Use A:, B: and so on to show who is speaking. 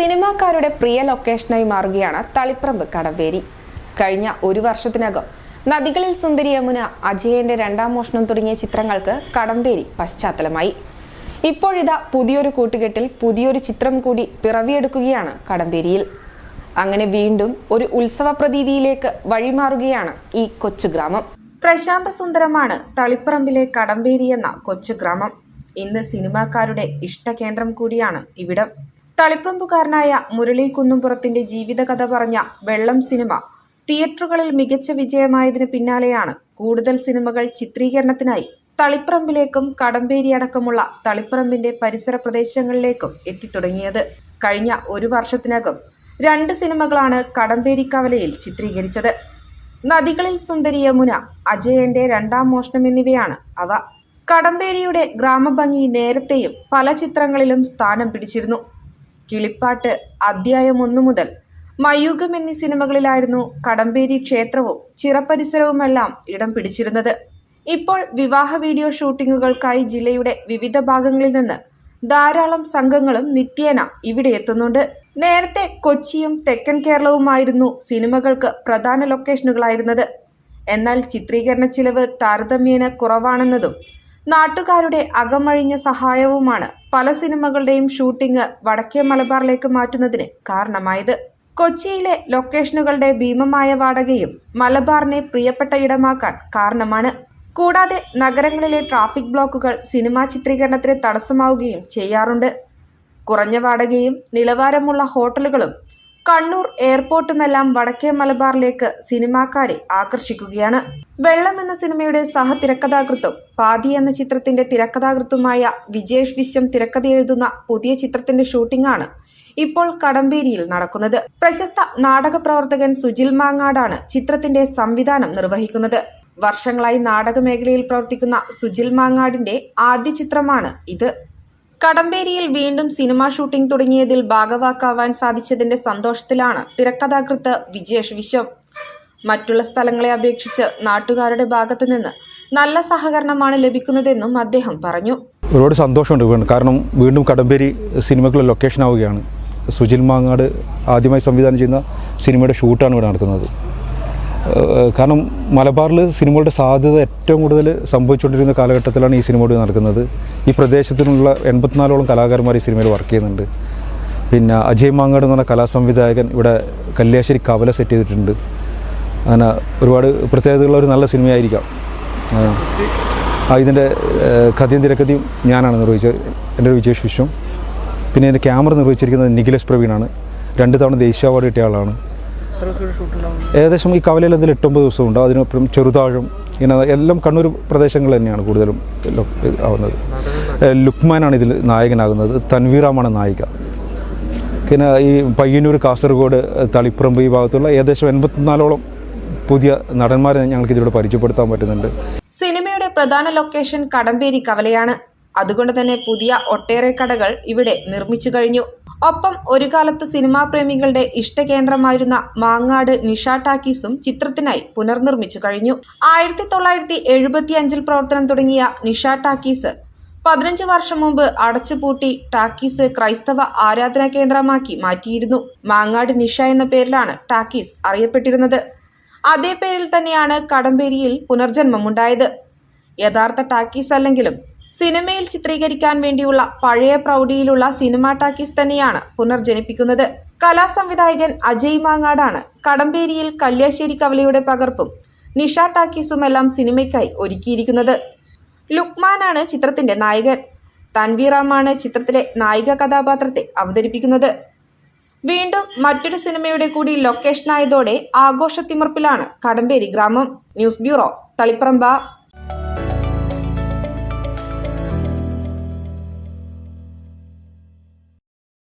A: സിനിമാക്കാരുടെ പ്രിയ ലൊക്കേഷനായി മാറുകയാണ് തളിപ്പറമ്പ് കടവേരി. കഴിഞ്ഞ ഒരു വർഷത്തിനകം നദികളിൽ സുന്ദരി യമുന അജയന്റെ രണ്ടാം മോഷണം തുടങ്ങിയ ചിത്രങ്ങൾക്ക് കടമ്പേരി പശ്ചാത്തലമായി. ഇപ്പോഴിതാ പുതിയൊരു കൂട്ടുകെട്ടിൽ പുതിയൊരു ചിത്രം കൂടി പിറവിയെടുക്കുകയാണ് കടമ്പേരിയിൽ അങ്ങനെ വീണ്ടും ഒരു ഉത്സവ പ്രതീതിയിലേക്ക് വഴിമാറുകയാണ് ഈ കൊച്ചു ഗ്രാമം. പ്രശാന്ത സുന്ദരമാണ് തളിപ്പറമ്പിലെ കടമ്പേരി എന്ന കൊച്ചു ഗ്രാമം. ഇന്ന് സിനിമാക്കാരുടെ ഇഷ്ടകേന്ദ്രം കൂടിയാണ് ഇവിടം. തളിപ്പറമ്പുകാരനായ മുരളി കുന്നുംപുറത്തിന്റെ ജീവിതകഥ പറഞ്ഞ വെള്ളം സിനിമ. തിയേറ്ററുകളിൽ മികച്ച വിജയമായതിനു പിന്നാലെയാണ് കൂടുതൽ സിനിമകൾ ചിത്രീകരണത്തിനായി തളിപ്പറമ്പിലേക്കും കടമ്പേരി അടക്കമുള്ള തളിപ്പറമ്പിന്റെ പരിസര പ്രദേശങ്ങളിലേക്കും എത്തിത്തുടങ്ങിയത്. കഴിഞ്ഞ ഒരു വർഷത്തിനകം രണ്ട് സിനിമകളാണ് കടമ്പേരി കവലയിൽ ചിത്രീകരിച്ചത്. നദികളിൽ സുന്ദരി യമുന അജയന്റെ രണ്ടാം മോഷണം എന്നിവയാണ് അവ. കടമ്പേരിയുടെ ഗ്രാമഭംഗി നേരത്തെയും പല ചിത്രങ്ങളിലും സ്ഥാനം പിടിച്ചിരുന്നു. കിളിപ്പാട്ട് അധ്യായം ഒന്നു മുതൽ. മയൂകം എന്നീ സിനിമകളിലായിരുന്നു കടമ്പേരി ക്ഷേത്രവും ചിറപരിസരവുമെല്ലാം ഇടം പിടിച്ചിരുന്നത്. ഇപ്പോൾ വിവാഹ വീഡിയോ ഷൂട്ടിങ്ങുകൾക്കായി ജില്ലയുടെ വിവിധ ഭാഗങ്ങളിൽ നിന്ന് ധാരാളം സംഘങ്ങളും നിത്യേന ഇവിടെ എത്തുന്നുണ്ട്. നേരത്തെ കൊച്ചിയും തെക്കൻ കേരളവുമായിരുന്നു സിനിമകൾക്ക് പ്രധാന ലൊക്കേഷനുകളായിരുന്നത്. എന്നാൽ ചിത്രീകരണ ചിലവ് താരതമ്യേന കുറവാണെന്നതും നാട്ടുകാരുടെ അകമഴിഞ്ഞ സഹായവുമാണ് പല സിനിമകളുടെയും ഷൂട്ടിംഗ് വടക്കേ മലബാറിലേക്ക് മാറ്റുന്നതിന് കാരണമായത്. കൊച്ചിയിലെ ലൊക്കേഷനുകളുടെ ഭീമമായ വാടകയും മലബാറിനെ പ്രിയപ്പെട്ട ഇടമാക്കാൻ കാരണമാണ്. കൂടാതെ നഗരങ്ങളിലെ ട്രാഫിക് ബ്ലോക്കുകൾ സിനിമാ ചിത്രീകരണത്തിന് തടസ്സമാവുകയും ചെയ്യാറുണ്ട്. കുറഞ്ഞ വാടകയും നിലവാരമുള്ള ഹോട്ടലുകളും കണ്ണൂർ എയർപോർട്ടുമെല്ലാം വടക്കേ മലബാറിലേക്ക് സിനിമാക്കാരെ ആകർഷിക്കുകയാണ്. വെള്ളം എന്ന സിനിമയുടെ സഹ തിരക്കഥാകൃത്തും പാതി എന്ന ചിത്രത്തിന്റെ തിരക്കഥാകൃത്തുമായ വിജേഷ് വിശ്വം തിരക്കഥ എഴുതുന്ന പുതിയ ചിത്രത്തിന്റെ ഷൂട്ടിംഗാണ് ഇപ്പോൾ കടമ്പേരിയിൽ നടക്കുന്നത്. പ്രശസ്ത നാടക പ്രവർത്തകൻ സുജിൽ മാങ്ങാടാണ് ചിത്രത്തിന്റെ സംവിധാനം നിർവഹിക്കുന്നത്. വർഷങ്ങളായി നാടക മേഖലയിൽ പ്രവർത്തിക്കുന്ന സുജിൽ മാങ്ങാടിന്റെ ആദ്യ ചിത്രമാണ് ഇത്. കടമ്പേരിയിൽ വീണ്ടും സിനിമാ ഷൂട്ടിംഗ് തുടങ്ങിയതിൽ ഭാഗവാക്കാവാൻ സാധിച്ചതിന്റെ സന്തോഷത്തിലാണ് തിരക്കഥാകൃത്ത് വിജേഷ് വിശ്വം. മറ്റുള്ള സ്ഥലങ്ങളെ അപേക്ഷിച്ച് നാട്ടുകാരുടെ ഭാഗത്തു നിന്ന് നല്ല സഹകരണമാണ് ലഭിക്കുന്നതെന്നും അദ്ദേഹം പറഞ്ഞു.
B: ഒരുപാട് സന്തോഷമുണ്ട് കാരണം വീണ്ടും കടമ്പേരി സിനിമകളിൽ ലൊക്കേഷൻ ആവുകയാണ്. സുജിൽ മാങ്ങാട് ആദ്യമായി സംവിധാനം ചെയ്യുന്ന സിനിമയുടെ ഷൂട്ടാണ് ഇവിടെ നടക്കുന്നത്. കാരണം മലബാറിൽ സിനിമകളുടെ സാധ്യത ഏറ്റവും കൂടുതൽ സംഭവിച്ചുകൊണ്ടിരുന്ന കാലഘട്ടത്തിലാണ് ഈ സിനിമ നടക്കുന്നത്. ഈ പ്രദേശത്തിനുള്ള എൺപത്തിനാലോളം കലാകാരന്മാർ ഈ സിനിമയിൽ വർക്ക് ചെയ്യുന്നുണ്ട്. പിന്നെ അജയ് മാങ്ങാട് എന്ന് പറഞ്ഞ കലാസംവിധായകൻ ഇവിടെ കല്യാശ്ശേരി കവല സെറ്റ് ചെയ്തിട്ടുണ്ട്. അങ്ങനെ ഒരുപാട് പ്രത്യേകതയുള്ള ഒരു നല്ല സിനിമയായിരിക്കാം. ഇതിന്റെ കഥയും തിരക്കഥയും ഞാനാണ് നിർവഹിച്ചത് എന്റെ ഒരു വിശ്വം പിന്നെ എന്റെ ക്യാമറ നിർവഹിച്ചിരിക്കുന്നത് നിഖിലേഷ് പ്രവീണാണ്. രണ്ട് തവണ ദേശീയ അവാർഡ് കിട്ടിയ ആളാണ്. ഏകദേശം ഈ കവലയിൽ എന്തെങ്കിലും എട്ടൊമ്പത് ദിവസം ഉണ്ട്? അതിനൊപ്പം ചെറുതാഴം ഇങ്ങനെ എല്ലാം കണ്ണൂർ പ്രദേശങ്ങൾ തന്നെയാണ് കൂടുതലും ആവുന്നത്. ലുക്മാനാണ് ഇതിൽ നായകനാകുന്നത്. തൻവീറാമാണ് നായിക. പിന്നെ ഈ പയ്യന്നൂർ കാസർഗോഡ് തളിപ്പറമ്പ് ഈ ഭാഗത്തുള്ള ഏകദേശം എൺപത്തിനാലോളം പുതിയ നടന്മാരെ ഞങ്ങൾക്ക് ഇതിലൂടെ പരിചയപ്പെടുത്താൻ പറ്റുന്നുണ്ട്.
A: സിനിമയുടെ പ്രധാന ലൊക്കേഷൻ കടമ്പേരി കവലയാണ്. അതുകൊണ്ട് തന്നെ പുതിയ ഒട്ടേറെ കടകൾ ഇവിടെ നിർമ്മിച്ചു കഴിഞ്ഞു. ഒപ്പം ഒരു കാലത്ത് സിനിമാ പ്രേമികളുടെ ഇഷ്ടകേന്ദ്രമായിരുന്ന മാങ്ങാട് നിഷ ടാക്കീസും ചിത്രത്തിനായി പുനർനിർമ്മിച്ചു കഴിഞ്ഞു. ആയിരത്തി തൊള്ളായിരത്തി എഴുപത്തി അഞ്ചിൽ പ്രവർത്തനം തുടങ്ങിയ നിഷ ടാക്കീസ് പതിനഞ്ച് വർഷം മുമ്പ് അടച്ചുപൂട്ടി ടാക്കീസ് ക്രൈസ്തവ ആരാധനാ കേന്ദ്രമാക്കി മാറ്റിയിരുന്നു. മാങ്ങാട് നിഷ എന്ന പേരിലാണ് ടാക്കീസ് അറിയപ്പെട്ടിരുന്നത്. അതേ പേരിൽ തന്നെയാണ് കടമ്പേരിയിൽ പുനർജന്മമുണ്ടായത്. യഥാർത്ഥ ടാക്കീസ് അല്ലെങ്കിലും സിനിമയിൽ ചിത്രീകരിക്കാൻ വേണ്ടിയുള്ള പഴയ പ്രൗഢിയിലുള്ള സിനിമാ ടാക്കീസ് തന്നെയാണ് പുനർജനിപ്പിക്കുന്നത്. കലാസംവിധായകൻ അജയ് മാങ്ങാടാണ് കടമ്പേരിയിൽ കല്യാശ്ശേരി കവലയുടെ പകർപ്പും നിഷ ടാക്കീസുമെല്ലാം സിനിമയ്ക്കായി ഒരുക്കിയിരിക്കുന്നത്. ലുക്മാനാണ് ചിത്രത്തിന്റെ നായകൻ. തൻവീറാമാണ് ചിത്രത്തിലെ നായിക കഥാപാത്രത്തെ അവതരിപ്പിക്കുന്നത്. വീണ്ടും മറ്റൊരു സിനിമയുടെ കൂടി ലൊക്കേഷനായതോടെ ആഘോഷത്തിമർപ്പിലാണ് കടമ്പേരി ഗ്രാമം. News bureau Taliparamba.